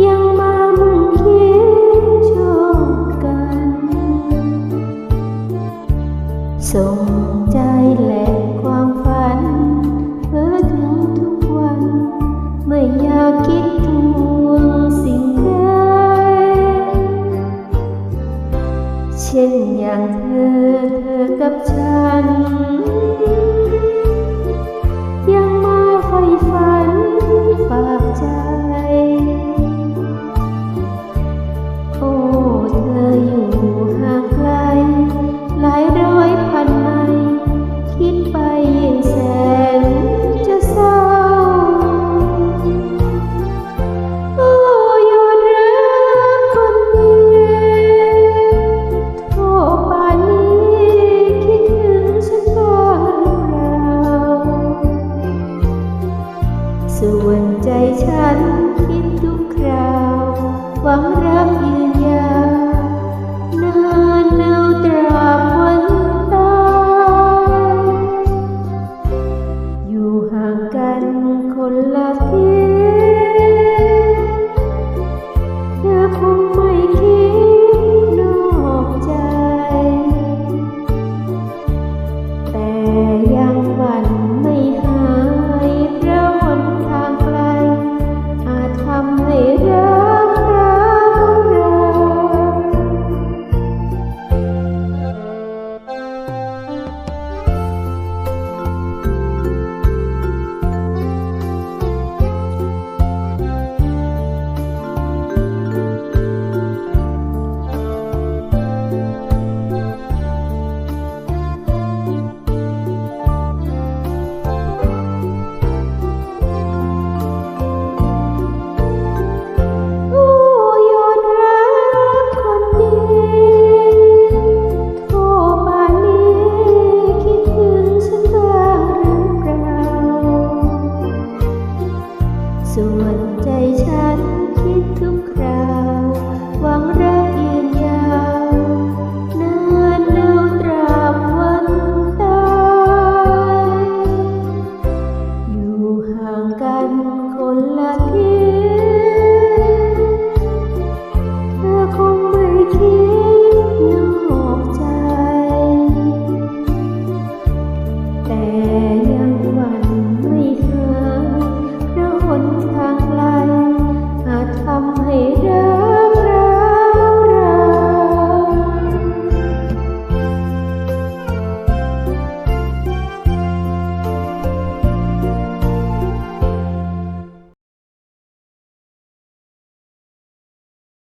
ยังมามุ่งคิดชอกัน ส่งใจและความฝันเพ้อถึงทุกวัน ไม่อยากคิดทวงสิ่งใดเช่นอย่างเธอเธอกับฉัน ส่วนใจฉันคิดทุกคราวหวังรักยืน